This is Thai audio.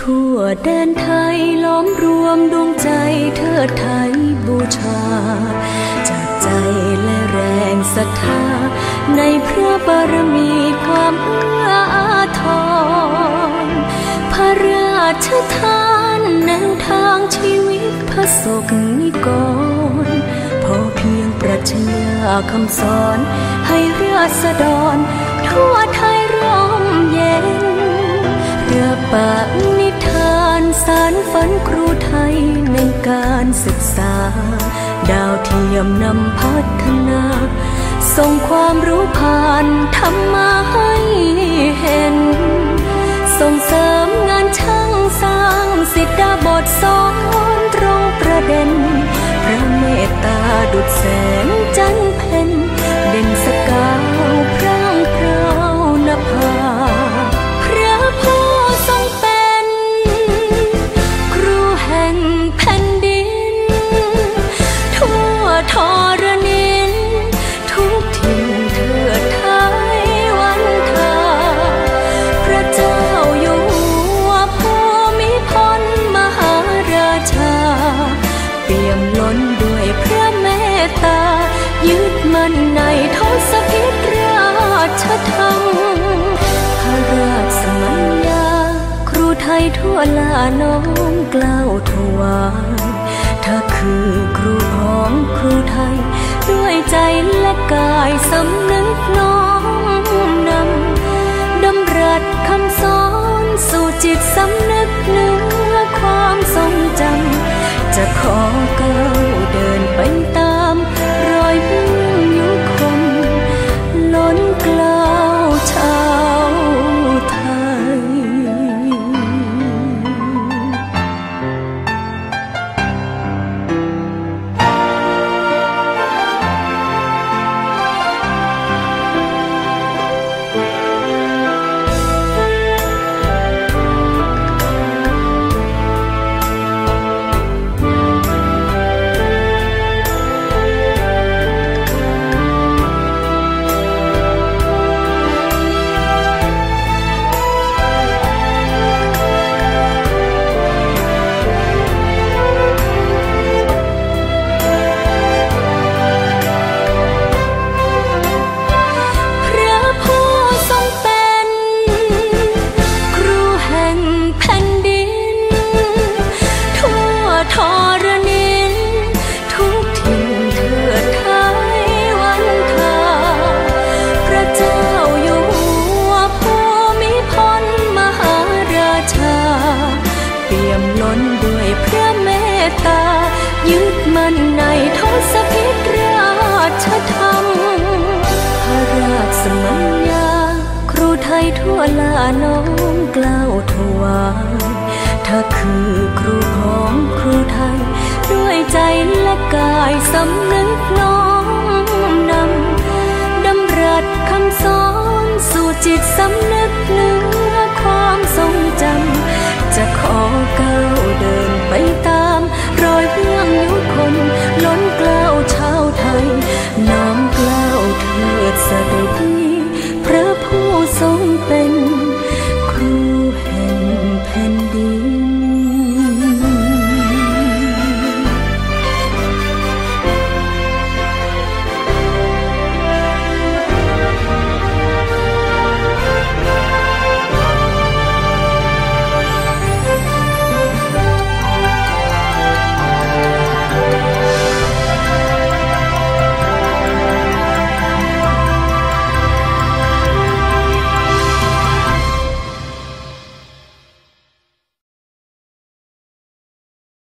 ทั่วแดนไทยล้อมรวมดวงใจเธอไทยบูชา จากใจและแรงศรัทธา ในพระบารมีความเอื้ออาทร พระราชทานแนวทางชีวิตพระศกนิกร พอเพียงปรัชญาคำสอนให้ราษฎรทั่วไทย ฝันครูไทยในการศึกษา ดาวเทียมนำพัฒนา ส่งความรู้ผ่านธรรมาให้เห็น ส่งเสริมงานช่างสร้างสิทธาบทส ในทศพิธราชธรรมพระราชสมัญญา ครูไทยทั่วลาน้อมกล้าวถวายเธอคือครูของครูไทย ด้วยใจและกายสำนึกน้อมนำดำรัสคำสอนสู่จิตสำนึกเนื้อความทรงจำจะขอก้าวเดินไป ทศพิธราชธรรม พระราชสมัญญา ครูไทยทั่วลาน้อมกล้าวถวายเธอคือครูของครูไทย ด้วยใจและกายสำนึกน้อมนำดำรัสคำสอนสู่จิตสำนึก